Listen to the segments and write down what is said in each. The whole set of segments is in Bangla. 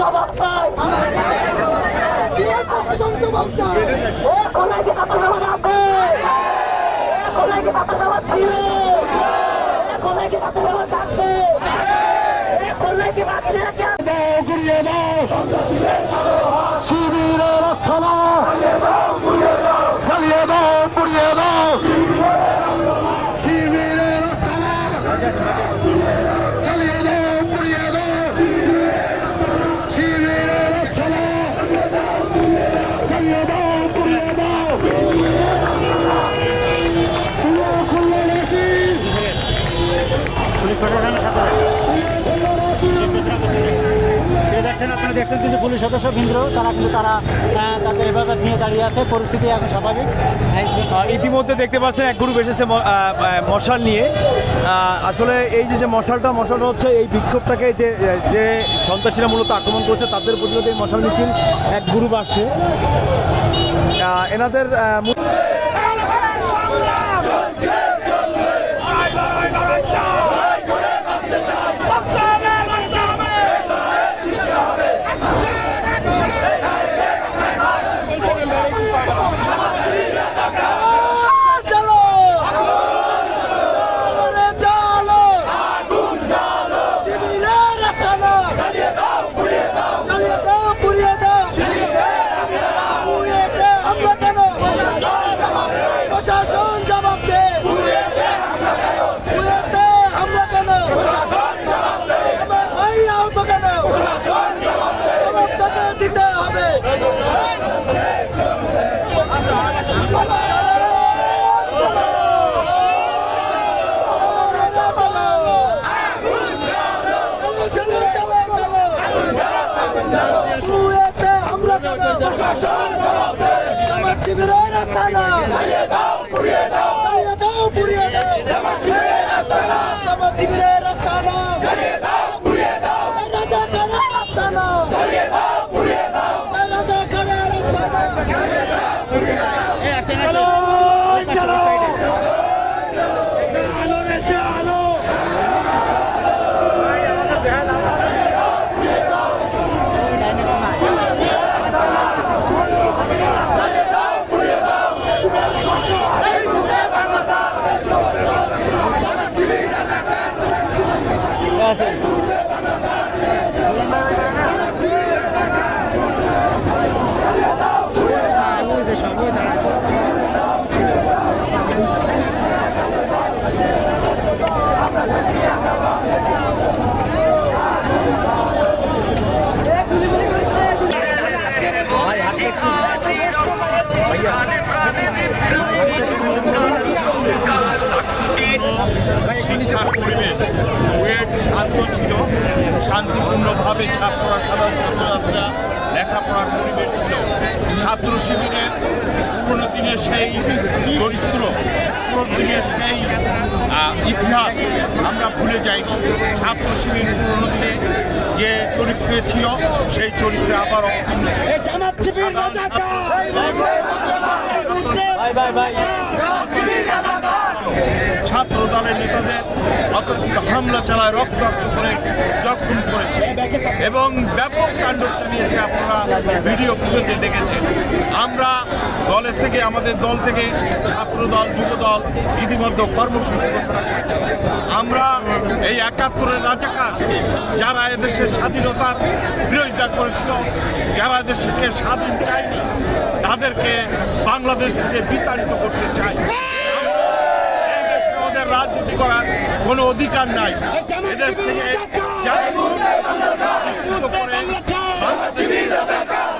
জবাব চাই প্রশাসন জবাব চাই কোনায় কি ছাত্র সমাজ আছে এ কোনায় কি ছাত্র সমাজ ছিল এ কোনায় কি ছাত্র সমাজ আছে এ কোনায় কি সাথে আপনারা দেখছেন কিন্তু পুলিশ সদস্য কেন্দ্র তারা কিন্তু তারা তাদের হেফাজত নিয়ে দাঁড়িয়ে আছে। পরিস্থিতি এখন স্বাভাবিক। ইতিমধ্যে দেখতে পাচ্ছেন এক গ্রুপ এসেছে মশাল নিয়ে। আসলে এই যে মশালটা মশালটা হচ্ছে এই বিক্ষোভটাকে যে যে সন্ত্রাসীরা মূলত আক্রমণ করছে, তাদের এই মশাল মিছিল এক গ্রুপ আসছে। এনাদের আহ, মূল- চলো আরে চলো শিবিরের রাস্তানা জ্বালিয়ে দাও পুড়িয়ে দাও জ্বালিয়ে দাও পুড়িয়ে দাও পুড়িয়ে দে আমরা কেন প্রশাসন জবাব দে পুড়িয়ে দে আমরা কেন আমার ভাই আহত কেন জবাব তাকে দিতে হবে শিবিরের রাস্তানা পুড়িয়ে দাও পুড়িয়ে দাও শিবিরের রাস্তানা রাজা কারা রাস্তানা রাজা কারা রাস্তানা শিক্ষার পরিবেশ কুয়েট শান্ত ছিল শান্তিপূর্ণভাবে ছাত্ররা সাধারণ ছাত্রছাত্রীরা লেখাপড়ার পরিবেশ ছিল ছাত্র শিবিরের পুরনো দিনের সেই চরিত্র দিনের সেই ইতিহাস আমরা ভুলে যাইনি। ছাত্র শিবির পুরনো দিনে যে চরিত্রে ছিল সেই চরিত্রে আবার ছাত্র দলের নেতাদের অতর্কিত হামলা চালায় রক্তাক্ত করে জখম করেছে। এবং ব্যাপক কাণ্ড চালিয়েছে আপনারা ভিডিও ফুটেজে দেখেছেন। আমরা দলের থেকে, আমাদের দল থেকে ছাত্র দল যুব দল ইতিমধ্যে কর্মসূচি ঘোষণা করেছে। আমরা এই একাত্তরের রাজাকার, যারা এদেশের স্বাধীনতার বিরোধিতা করেছিল, যারা দেশকে স্বাধীন চায়নি, তাদেরকে বাংলাদেশ থেকে বিতাড়িত করতে চায় রাজনীতি করার কোনো অধিকার নাই। এদেশ থেকে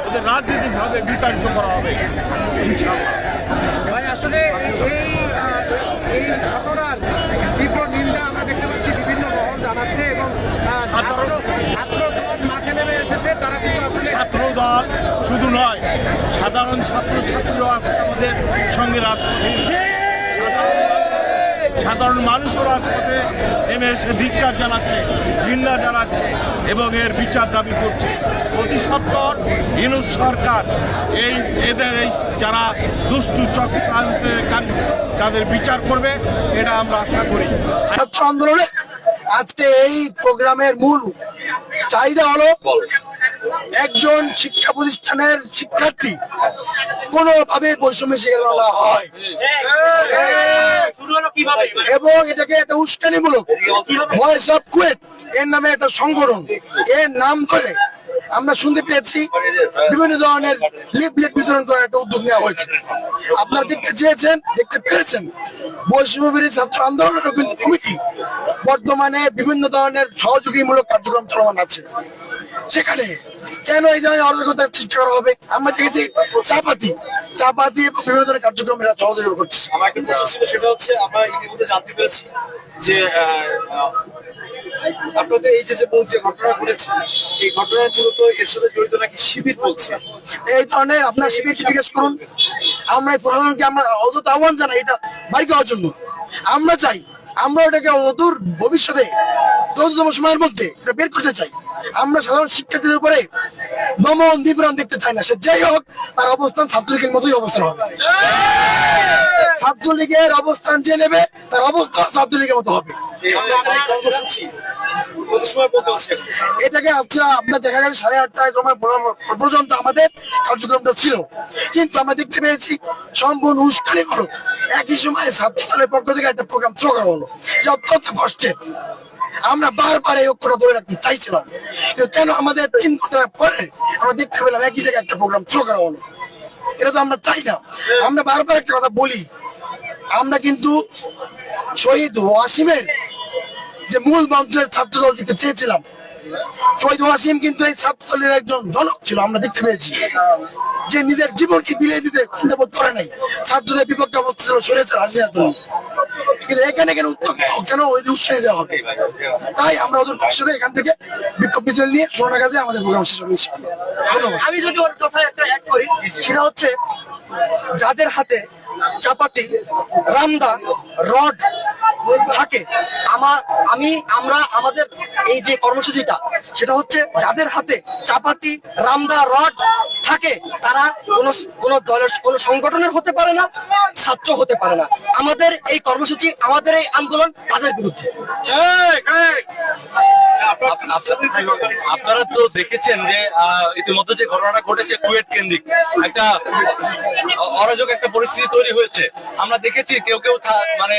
ওদের রাজনৈতিকভাবে বিতাড়িত করা হবে ইনশাআল্লাহ ভাই আসলে এই এই ঘটনার তীব্র নিন্দা আমরা দেখতে পাচ্ছি বিভিন্ন মহল জানাচ্ছে এবং ছাত্র মাঠে নেমে এসেছে তারা কিন্তু আসলে ছাত্র দল শুধু নয় সাধারণ ছাত্র ছাত্রীরাও আজকে আমাদের সঙ্গে। সাধারণ সাধারণ মানুষও রাজপথে নেমে এসে ধিক্কার জানাচ্ছে ঘৃণা জানাচ্ছে এবং এর বিচার দাবি করছে। প্রতি সত্তর ইনুস সরকার এই এদের এই যারা দুষ্টু চক্রান্তের তাদের বিচার করবে, এটা আমরা আশা করি। আন্দোলনে আজকে এই প্রোগ্রামের মূল চাহিদা হলো একজন শিক্ষা প্রতিষ্ঠানের শিক্ষার্থী কোনোভাবে বৈষম্য শিক্ষা করা হয়। এবং এটাকে একটা উস্কানিমূলক ভয়েস অফ কুয়েট এর নামে একটা সংগঠন এর নাম ধরে আমরা শুনতে পেয়েছি বিভিন্ন ধরনের লিফলেট বিতরণ করার একটা উদ্যোগ নেওয়া হয়েছে। আপনারা দেখতে চেয়েছেন, দেখতে পেরেছেন। বিরোধী ছাত্র আন্দোলনের কিন্তু কমিটি বর্তমানে বিভিন্ন ধরনের সহযোগীমূলক কার্যক্রম চলমান আছে। সেখানে কেন এই ধরনের অরাজকতার সৃষ্টি করা হবে? আমরা দেখেছি চাপাতি চাপাতি এবং বিভিন্ন ধরনের কার্যক্রম এরা সহযোগিতা করছে। আমার একটা প্রশ্ন ছিল, সেটা হচ্ছে আমরা ইতিমধ্যে জানতে পেরেছি যে আপনাদের এই যে যে ঘটনা ঘটেছে এই ঘটনার মূলত এর সাথে জড়িত নাকি শিবির বলছে? এই ধরনের আপনার শিবির জিজ্ঞেস করুন। আমরা এই প্রশাসনকে আমরা অদূত আহ্বান জানাই এটা বাড়ি করার জন্য। আমরা চাই আমরা ওটাকে অদূর ভবিষ্যতে দ্রুততম সময়ের মধ্যে এটা বের করতে চাই। আমরা সাধারণ শিক্ষার্থীদের উপরে দমন নিপীড়ন দেখতে চাই না। সে যাই হোক তার অবস্থান ছাত্রলীগের মতোই অবস্থান হবে। ছাত্রলীগের অবস্থান যে নেবে তার অবস্থা ছাত্রলীগের মতো হবে। আপনারা দেখা গেছে সাড়ে আটটায় পর্যন্ত আমাদের কার্যক্রমটা ছিল। কিন্তু আমরা দেখতে পেয়েছি সম্পূর্ণ উস্কানি হলো। একই সময় ছাত্র দলের পক্ষ থেকে একটা প্রোগ্রাম হলো। অত্যন্ত কষ্টের আমরা বারবার এই ধরে রাখতে চাইছিলাম। কেন আমাদের তিন ঘণ্টার পরে আমরা দেখতে পেলাম একই জায়গায় একটা প্রোগ্রাম থ্রো করা হলো? এটা তো আমরা চাই না। আমরা বারবার একটা কথা বলি। আমরা কিন্তু শহীদ ওয়াসিমের যে মূল মন্ত্রের ছাত্রদল দিতে চেয়েছিলাম। শহীদ ওয়াসিম কিন্তু এই ছাত্র দলের একজন জনক ছিল, আমরা দেখতে পেয়েছি। যে নিজের জীবনকে বিলিয়ে দিতে খুঁজে করে নাই। ছাত্রদের বিপক্ষে অবস্থা ছিল সরেছে রাজনীতির জন্য কিন্তু এখানে কেন উত্তপ্ত? কেন ওই দেওয়া হবে? তাই আমরা ওদের ভবিষ্যতে এখান থেকে বিক্ষোভ মিছিল নিয়ে সোনাগাজে আমাদের প্রোগ্রাম শেষ হবে। আমি যদি ওর কথা একটা অ্যাড করি, সেটা হচ্ছে যাদের হাতে চাপাতি, রামদা, রড থাকে। আমার, আমি, আমরা, আমাদের এই যে কর্মসূচিটা, সেটা হচ্ছে যাদের হাতে চাপাতি, রামদা রড থাকে, তারা কোনো কোনো দলের, কোনো সংগঠনের হতে পারে না, ছাত্র হতে পারে না। আমাদের এই কর্মসূচি, আমাদের এই আন্দোলন তাদের বিরুদ্ধে। আপনারা তো দেখেছেন যে ইতিমধ্যে যে ঘটনাটা ঘটেছে কুয়েট কেন্দ্রিক, একটা অরাজক একটা পরিস্থিতি তৈরি হয়েছে। আমরা দেখেছি কেউ কেউ মানে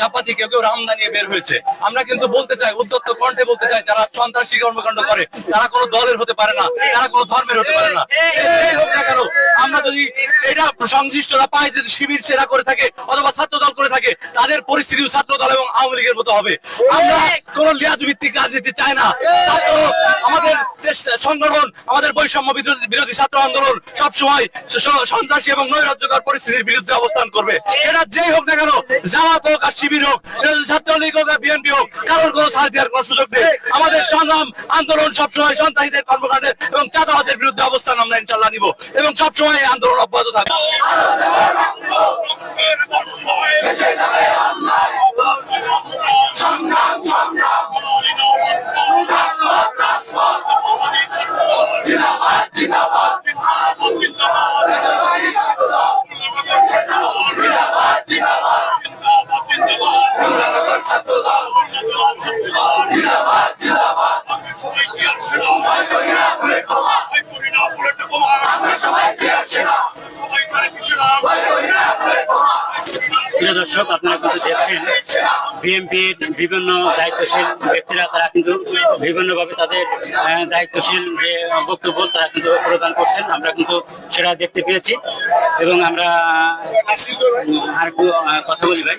চাপাতি, কেউ কেউ রামদা নিয়ে বের হয়েছে। আমরা কিন্তু বলতে চাই উদ্যত্ত কণ্ঠে বলতে চাই, যারা সন্ত্রাসী কর্মকাণ্ড করে, তারা কোনো দলের হতে পারে না, তারা কোনো ধর্মের হতে পারে না। আমরা যদি এটা সংশ্লিষ্টতা পাই যদি শিবির সেরা করে থাকে, অথবা ছাত্র দল করে থাকে, তাদের পরিস্থিতিও ছাত্র দল এবং আওয়ামী লীগের মতো হবে। আমরা কোন লিয়াজ ভিত্তিক রাজনীতি চাই না। ছাত্র, আমাদের সংগঠন, আমাদের বৈষম্য বিরোধী- ছাত্র আন্দোলন সবসময় সন্ত্রাসী এবং নৈরাজ্যকর পরিস্থিতির বিরুদ্ধে অবস্থান করবে। এটা যেই হোক না কেন, জামাত হোক আর শিবির হোক এটা যদি ছাত্রলীগ হোক আর বিএনপি হোক, কারোর কোনো সার দেওয়ার কোনো সুযোগ নেই। আমাদের সংগ্রাম, আন্দোলন সবসময় সন্ত্রাসীদের কর্মকাণ্ডের এবং চাঁদাবাদের বিরুদ্ধে অবস্থান আমরা ইনশাল্লাহ নিব এবং সবসময় এই আন্দোলন অব্যাহত থাকবে। প্রিয় দর্শক, আপনারা কিন্তু দেখছেন বিএনপির বিভিন্ন দায়িত্বশীল ব্যক্তিরা, তারা কিন্তু বিভিন্নভাবে তাদের দায়িত্বশীল যে বক্তব্য, তারা কিন্তু প্রদান করছেন। আমরা কিন্তু সেটা দেখতে পেয়েছি এবং আমরা আর কথা বলি ভাই।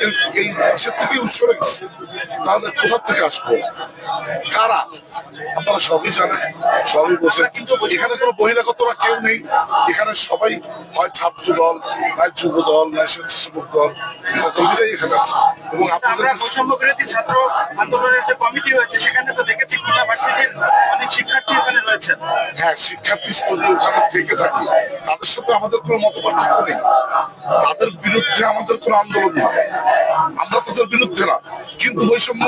এই- এই থেকে উৎস গেছে তাহলে কোথা থেকে আসব? কারা? আপনারা সবই জানেন সবই বোঝেন। কিন্তু এখানে কোনো বহিরাগতরা কেউ নেই। এখানে সবাই হয় ছাত্র দল নয় যুব দল নয় স্বেচ্ছাসেবক দল কর্মীরাই এখানে আছে। এবং আপনাদের বৈষম্য বিরোধী ছাত্র আন্দোলনের যে কমিটি হয়েছে সেখানে তো দেখেছি খুলনা ভার্সিটির অনেক শিক্ষার্থী ওখানে রয়েছেন। হ্যাঁ শিক্ষার্থী যদি ওখানে থেকে থাকি। তাদের সাথে আমাদের কোনো মত পার্থক্য নেই। তাদের বিরুদ্ধে আমাদের কোনো আন্দোলন না। আমরা তাদের বিরুদ্ধে না। কিন্তু বৈষম্য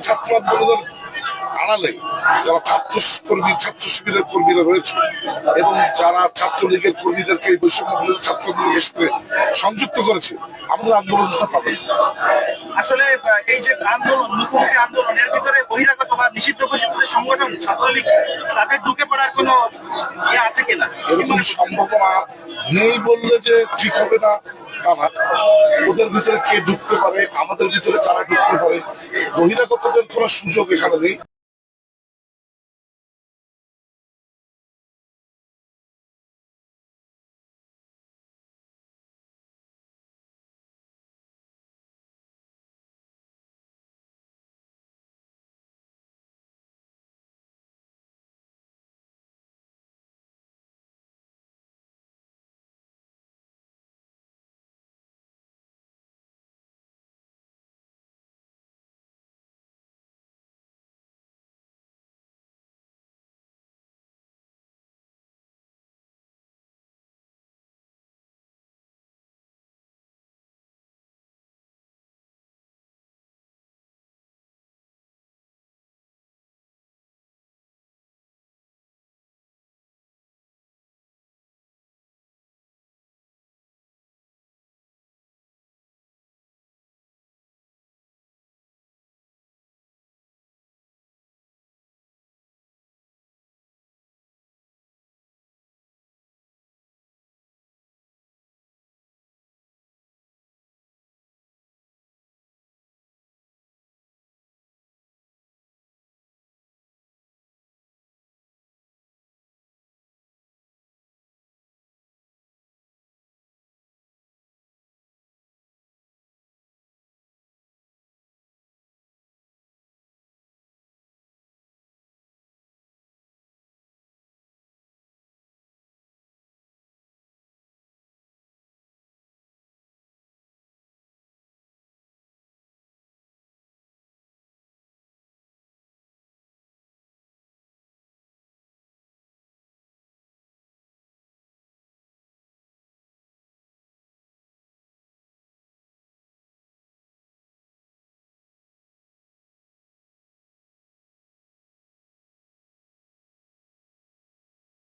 ছাত্র আন্দোলনের আড়ালে যারা ছাত্র কর্মী ছাত্র শিবিরের কর্মীরা রয়েছে এবং যারা ছাত্রলীগের কর্মীদেরকে এই বৈষম্য বিরোধী ছাত্র আন্দোলনের সাথে সংযুক্ত করেছে আমাদের আন্দোলনটা তাদের। আসলে এই যে আন্দোলন মুখোমুখি আন্দোলন এর ভিতরে বহিরাগত বা নিষিদ্ধ ঘোষিত যে সংগঠন ছাত্রলীগ তাদের ঢুকে পড়ার কোনো ইয়ে আছে কিনা? এরকম সম্ভাবনা নেই বললে যে ঠিক হবে না তা না। ওদের ভিতরে কে ঢুকতে পারে আমাদের ভিতরে কারা ঢুকতে পারে বহিরাগতদের কোনো সুযোগ এখানে নেই।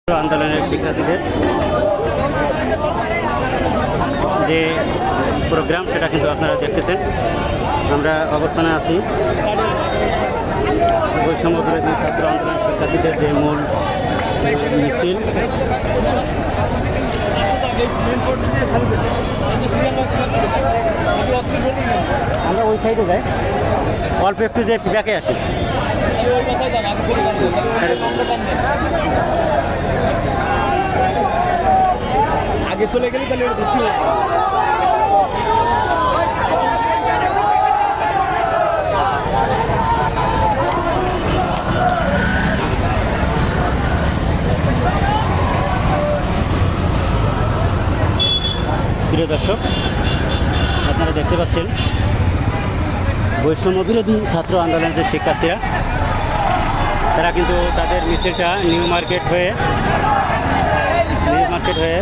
আন্দোলনের শিক্ষার্থীদের যে প্রোগ্রাম, সেটা কিন্তু আপনারা দেখতেছেন। আমরা অবস্থানে আছি। বৈষম্য বিরোধী ছাত্র আন্দোলন শিক্ষার্থীদের যে মূল মিছিল আমরা ওই সাইডে যাই। অল্প একটু যে ব্যাকে আসি। আগে চলে গেলে তাহলে দেখতে প্রিয় দর্শক আপনারা দেখতে পাচ্ছেন বৈষম্য বিরোধী ছাত্র আন্দোলনের যে শিক্ষার্থীরা, তারা কিন্তু তাদের মিছিলটা নিউ মার্কেট হয়ে, নিউ মার্কেট হয়ে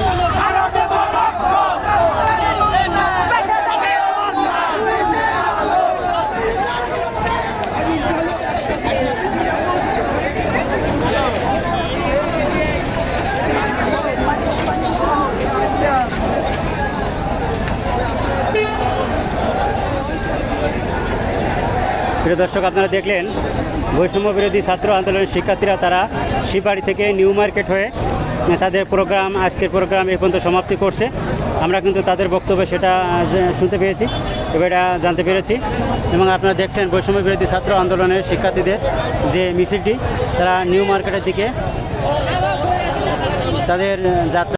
প্রিয় দর্শক, আপনারা দেখলেন, বৈষম্য বিরোধী ছাত্র আন্দোলনের শিক্ষার্থীরা তারা শিবাড়ি থেকে নিউ মার্কেট হয়ে তাদের প্রোগ্রাম, আজকের প্রোগ্রাম এ পর্যন্ত সমাপ্তি করছে। আমরা কিন্তু তাদের বক্তব্য সেটা শুনতে পেয়েছি, এবার এটা জানতে পেরেছি। এবং আপনারা দেখছেন, বৈষম্য বিরোধী ছাত্র আন্দোলনের শিক্ষার্থীদের যে মিছিলটি, তারা নিউ মার্কেটের দিকে, তাদের যাত্রা